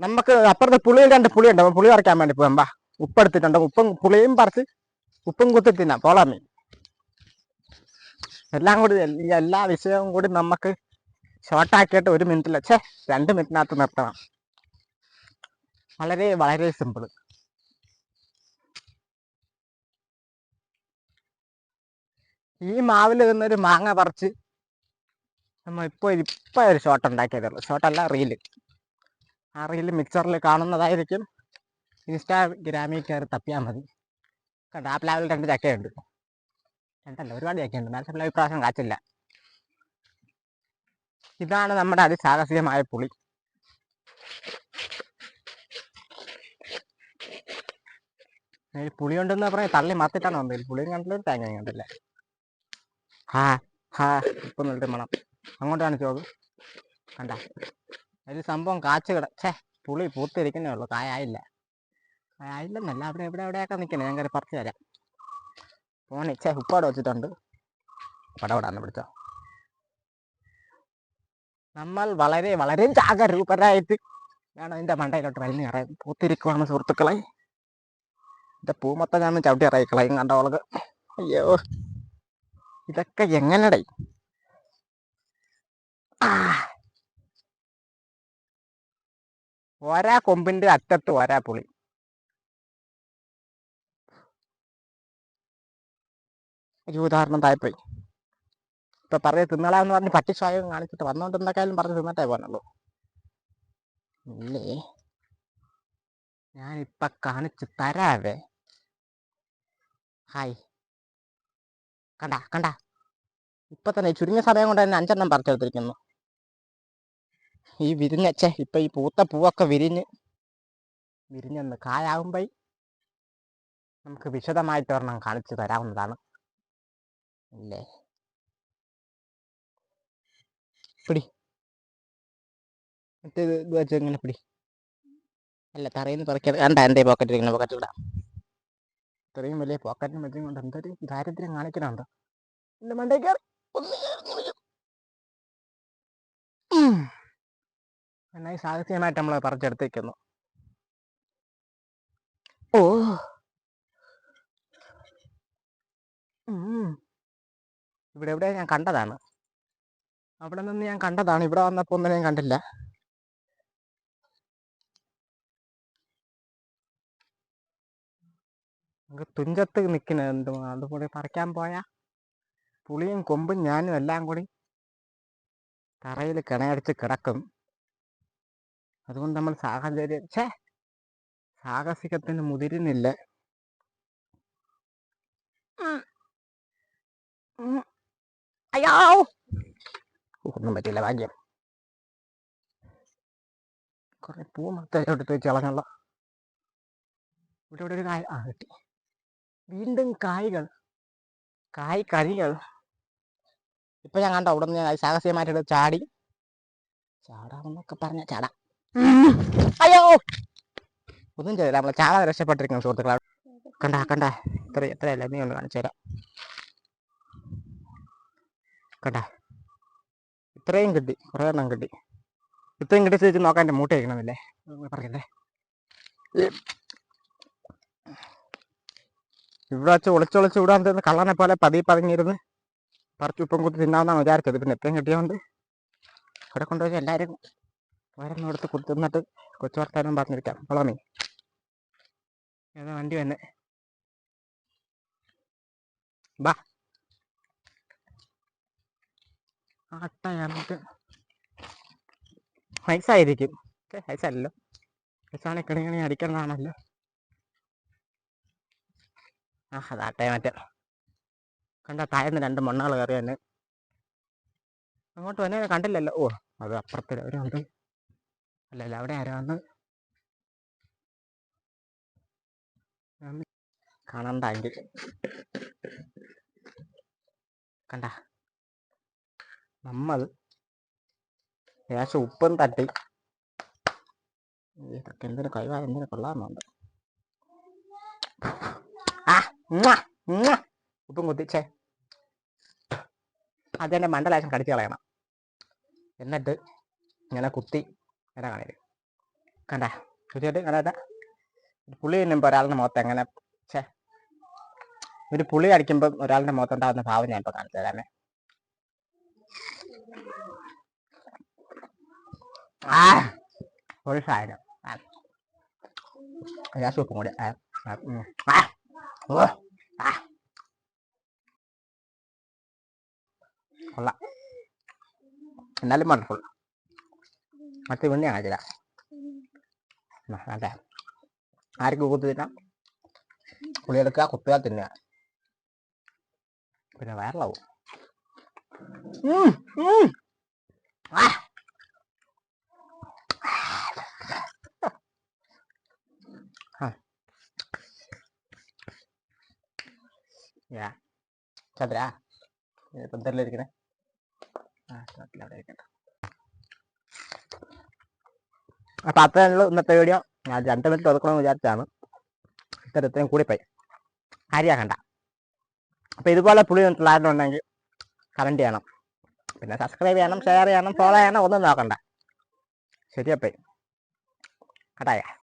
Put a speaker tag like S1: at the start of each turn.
S1: നമുക്ക് അപ്പുറത്ത് പുളിയിൽ രണ്ട് പുളിയുണ്ട്. പുളി പറിക്കാൻ വേണ്ടി പോകാം ബാ ഉപ്പ് എടുത്തിട്ടുണ്ട്. ഉപ്പും പുളിയും പറിച്ച് ഉപ്പും കുത്തി തിന്നാം പോളാമി എല്ലാം കൂടി എല്ലാ വിഷയവും കൂടി നമുക്ക് ഷോർട്ടാക്കിയിട്ട് ഒരു മിനിറ്റിൽ ഛേ രണ്ട് മിനിറ്റിനകത്ത് നിർത്തണം. വളരെ വളരെ സിമ്പിൾ ഈ മാവിൽ നിന്നൊരു മാങ്ങ പറിച്ച് നമ്മൾ ഇപ്പോൾ ഇപ്പോൾ ഒരു ഷോട്ട് ഉണ്ടാക്കിയതേ ഉള്ളൂ. ഷോട്ടല്ല റീൽ ആ റീൽ മിക്സറിൽ കാണുന്നതായിരിക്കും. ഇൻസ്റ്റാഗ്രാമിൽ കയറി തപ്പിയാൽ മതി. കണ്ട? ആ പ്ലാവിൽ രണ്ട് ചക്കയുണ്ട്. രണ്ടല്ല ഒരുപാട് ചക്കയുണ്ട്. നല്ല പ്ലാവ് കാച്ചില്ല. ഇതാണ് നമ്മുടെ അതിസാഹസികമായ പുളി. പുളി ഉണ്ടെന്ന് പറഞ്ഞാൽ തള്ളി മത്തിട്ടാണ് വന്നത്. പുളിയും കണ്ടില്ല തേങ്ങ കണ്ടില്ല. ഹാ ഹാ ഇപ്പം നിന്നിട്ട് മണം. അങ്ങോട്ടാണ് കാണിച്ചു കണ്ട? ഒരു സംഭവം കാച്ചു കിട ഛേ പുളി പൂത്തിരിക്കുന്നേ ഉള്ളൂ. കായായില്ല. കായായില്ലെന്നല്ല. അവിടെ എവിടെ എവിടെയൊക്കെ നിൽക്കണേ ഞാൻ കയറി പറിച്ചു തരാം. ഫോണി ഛേ ഉപ്പാട് വെച്ചിട്ടുണ്ട്. പടപടാന്ന് പിടിച്ചോ. നമ്മൾ വളരെ വളരെ ജാഗരൂപരായിട്ട് വേണം എന്റെ മണ്ടയിലോട്ട് വലിഞ്ഞു കയറാൻ. പൂത്തിരിക്കുവാണ് സുഹൃത്തുക്കളെ. എന്റെ പൂ മൊത്തം ഞാൻ ചവിട്ടി ഇറക്കി കളയും. കണ്ടവൾക്ക് അയ്യോ. ഇതൊക്കെ എങ്ങനെടേ? ആ. ഒരാ കൊമ്പിന്റെ അറ്റത്ത് ഒരാ പുളി. ഒരു ഉദാഹരണം തായ്പോയി ഇപ്പൊ പറഞ്ഞ തിന്നളാന്ന് പറഞ്ഞ് പട്ടിസ്വായം കാണിച്ചിട്ട് വന്നോണ്ട് എന്തൊക്കെയായാലും പറഞ്ഞ് തിന്നട്ടെ പോകാനുള്ളൂ ഇല്ലേ? ഞാനിപ്പ കാണിച്ച് തരാവേ. ഹായ്. കണ്ട കണ്ട. ഇപ്പൊ തന്നെ ചുരുങ്ങിയ സമയം കൊണ്ട് തന്നെ അഞ്ചെണ്ണം പറിച്ചെടുത്തിരിക്കുന്നു. ഈ വിരിഞ്ഞച്ചേ ഇപ്പൊ ഈ പൂത്ത പൂവൊക്കെ വിരിഞ്ഞ് വിരിഞ്ഞെന്ന് കായാവുമ്പോ നമുക്ക് വിശദമായിട്ട് ഒരെണ്ണം കാണിച്ചു തരാവുന്നതാണ്. അല്ലേ പിടി. മറ്റേ ഇത് വെച്ച് ഇങ്ങനെ പിടി. അല്ല തറയിന്ന് പറിക്കാതെ കണ്ട എന്റെ പോക്കറ്റ് ഇങ്ങനെ പോക്കറ്റ് ഇടാം. ഇത്രയും വലിയ പോക്കറ്റിന് മറ്റും കൊണ്ട് എന്തൊരു ദാരിദ്ര്യം കാണിക്കണുണ്ടോ. എന്റെ മണ്ടേ കയറി. ഒന്ന് ഉം. നന്നായി സാഹസികമായിട്ട് നമ്മൾ പറിച്ചെടുത്തേക്കുന്നു. ഓ. ഇവിടെ എവിടെ ഞാൻ കണ്ടതാണ്. അവിടെ നിന്ന് ഞാൻ കണ്ടതാണ്. ഇവിടെ വന്നപ്പോൾ ഒന്നും ഞാൻ കണ്ടില്ല. നമുക്ക് തുഞ്ചത്ത് നിൽക്കുന്നത് എന്തും അതുകൂടി പറിക്കാൻ പോയാ? പുളിയും കൊമ്പും ഞാനും എല്ലാം കൂടി തറയിൽ കിണയടിച്ച് കിടക്കും. അതുകൊണ്ട് നമ്മൾ സാഹചര്യം ഛേ! സാഹസികത്തിന് മുതിരുന്നില്ല. അയ്യോ! ഒന്നും പറ്റില്ല ഭാഗ്യം. കുറെ പൂ മൊത്തം എടുത്ത് വെച്ച് ഇളങ്ങുള്ള ഇവിടെ ഇവിടെ ഒരു കായ ആ കിട്ടി. വീണ്ടും കായ്കൾ കായ് കരികൾ. ഇപ്പൊ ഞാൻ കണ്ടോ അവിടെ നിന്ന് ഞാൻ സാഹസികമായിട്ട് ചാടി. ചാടാമെന്നൊക്കെ പറഞ്ഞ ചാടാ. അയ്യോ. ഒന്നും ചെയ്തില്ല. നമ്മളെ ചാടാതെ രക്ഷപ്പെട്ടിരിക്കുന്നു സുഹൃത്തുക്കളെ. കണ്ട കണ്ട. ഇത്ര എത്രയല്ല നീ ഒന്ന് കാണിച്ചു തരാം. കണ്ട. ഇത്രയും കിട്ടി. കുറേ എണ്ണം കിട്ടി. ഇത്രയും കിട്ടി ചേച്ചി നോക്കാൻ എന്റെ മൂട്ട കഴിക്കണമെന്നില്ലേ പറയണ്ടേ ഇവിടെ വെച്ച് ഒളിച്ചൊളിച്ച് ഇവിടെ വന്നിരുന്ന് കള്ളനെ പോലെ പതി പതിങ്ങിരുന്ന് പറിച്ചു ഉപ്പം കുത്തി തിന്നാമെന്നാണ് വിചാരിച്ചത്. പിന്നെ എത്രയും കിട്ടിയതുകൊണ്ട് ഇവിടെ കൊണ്ടുപോയി എല്ലാവരും ഓരോന്നും എടുത്ത് എന്നിട്ട് കൊച്ചു വർത്താനം പറഞ്ഞിരിക്കാം. വളമേ. ഏതാ വണ്ടി വന്നെ? ബാ. ആട്ടയാണിട്ട് ഹൈസായിരിക്കും ഹൈസല്ലല്ലോ ഹൈസല്ലോ കിണി കിണി അടിക്കുന്നതാണല്ലോ ആ അതാട്ടെ മറ്റേ. കണ്ട താഴ്ന്ന് രണ്ട് മണ്ണുകൾ കയറി തന്നെ അങ്ങോട്ട് വന്നെ കണ്ടില്ലല്ലോ. ഓ അത് അപ്പുറത്തില്ല അവരുണ്ട് അല്ലല്ല അവിടെ ആരോ വന്ന് വന്ന് കാണണ്ടെങ്കിൽ കണ്ട. നമ്മൾ ലേശം ഉപ്പും തട്ടി. ഇതൊക്കെ എന്തിനു കഴിവാ എന്തിനു കൊള്ളാമെന്നുണ്ട് ആ. ഉപ്പും കുത്തിച്ചേ. അതെന്നെ മണ്ടലാശം കടിച്ചു കളയണം. എന്നിട്ട് ഇങ്ങനെ കുത്തി ഇങ്ങനെ കാണില്ല കണ്ട? തീർച്ചയായിട്ടും കണ്ടാ പുളി തിന്നുമ്പോൾ ഒരാളുടെ മുഖത്ത് എങ്ങനെ ഛേ. ഒരു പുളി അടിക്കുമ്പോൾ ഒരാളുടെ മുഖത്തുണ്ടാകുന്ന ഭാവം ഞാൻ ഇപ്പോൾ കാണിച്ചു തരാമേ. ആ! ഒരു സാധനം. ആ. സൂപ്പും കൂടി. ആ, ആ. കൊള്ളാം. എന്നാലും വണ്ടർഫുൾ മറ്റേ പിന്നെ കാണിച്ചില്ല. അതെ. ആർക്ക് കൂത്ത് തിന്നാം പുളിയെടുക്കുക കുത്തുക തിന്നുക. പിന്നെ. യാ. ചന്ദ്ര ഇപ്പം എന്തെല്ലാം ഇരിക്കണേ? ആ അവിടെ ഇരിക്കട്ടെ. അപ്പൊ അത്രയുള്ള ഇന്നത്തെ വീഡിയോ ഞാൻ രണ്ട് മിനിറ്റ് ഒതുക്കണമെന്ന് വിചാരിച്ചാണ്. ഇത്തരത്തിലും കൂടിപ്പോയി. ആര്യാക്കണ്ട അപ്പോൾ ഇതുപോലെ പുളി ഉണ്ടെങ്കിൽ കമന്റ് ചെയ്യണം. പിന്നെ സബ്സ്ക്രൈബ് ചെയ്യണം ഷെയർ ചെയ്യണം ഫോളോ ചെയ്യണം ഒന്നും നോക്കണ്ട. ശരിയപ്പേ കട്ടായ?